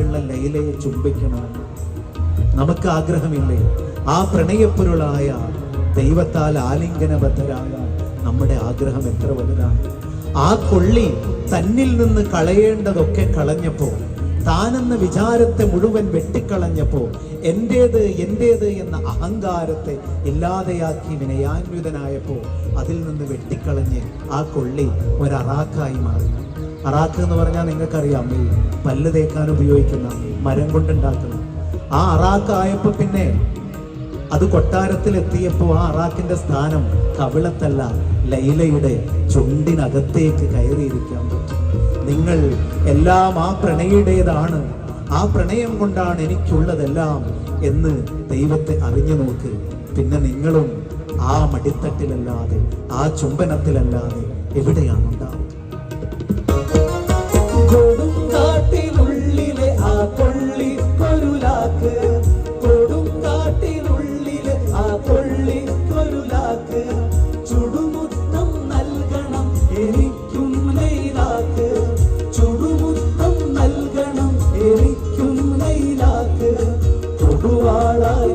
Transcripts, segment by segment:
കട്ടിലുള്ള ലൈലയെ ചുംബിക്കണമെന്ന് നമുക്ക് ആഗ്രഹമില്ലേ? ആ പ്രണയപ്പൊരുളായ ദൈവത്താൽ ആലിംഗനബദ്ധരായ നമ്മുടെ ആഗ്രഹം എത്ര വലുതാണ്? ആ കൊള്ളി തന്നിൽ നിന്ന് കളയേണ്ടതൊക്കെ കളഞ്ഞപ്പോ താനെന്ന വിചാരത്തെ മുഴുവൻ വെട്ടിക്കളഞ്ഞപ്പോ എന്റേത് എന്റേത് എന്ന അഹങ്കാരത്തെ ഇല്ലാതെയാക്കി വിനയാന്വിതനായപ്പോ അതിൽ നിന്ന് വെട്ടിക്കളഞ്ഞ് ആ കൊള്ളി ഒരറാക്കായി മാറി. അറാക്ക് എന്ന് പറഞ്ഞാൽ നിങ്ങൾക്കറിയാം ഈ പല്ല് തേക്കാൻ ഉപയോഗിക്കുന്ന മരം കൊണ്ടുണ്ടാക്കുന്ന. ആ അറാക്കായപ്പോ പിന്നെ അത് കൊട്ടാരത്തിലെത്തിയപ്പോൾ ആ അറാക്കിന്റെ സ്ഥാനം കവിളത്തല്ല ലൈലയുടെ ചുണ്ടിനകത്തേക്ക് കയറിയിരിക്കാൻ പറ്റും. നിങ്ങൾ എല്ലാം ആ പ്രണയുടേതാണ് ആ പ്രണയം കൊണ്ടാണ് എനിക്കുള്ളതെല്ലാം എന്ന് ദൈവത്തെ അറിഞ്ഞു നോക്ക്. പിന്നെ നിങ്ങളും ആ മടിത്തട്ടിലല്ലാതെ ആ ചുംബനത്തിലല്ലാതെ എവിടെയാണ്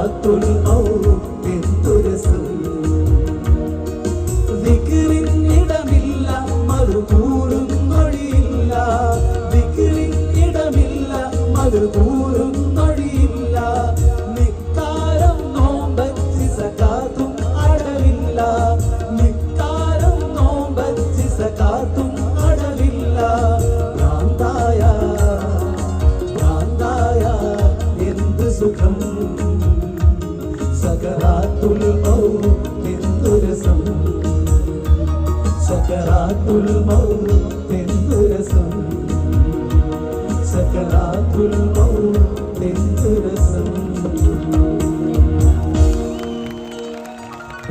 സക്കറാത്തുൽ മൗത്തെന്തു രസം. ദിക്റിനിടമില്ല മറുകൂറും മൊഴിയില്ല ദിക്റിനിടമില്ല മറുകൂറും മൊഴിയില്ല നിക്കാരം നോമ്പച്ചി സകാത്തും അടവില്ല. നിക്കാരം നോമ്പച്ചി സകാത്തും അടവില്ല. ഭ്രാന്തായ ഭ്രാന്തായ എന്ത് സുഖം.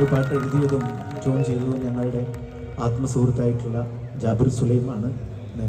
ഈ പാട്ട് എഴുതിയതും ട്യൂൺ ചെയ്തതും ഞങ്ങളുടെ ആത്മസുഹൃത്തായിട്ടുള്ള ജാബിർ സുലൈമാണ്